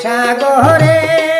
সাগরে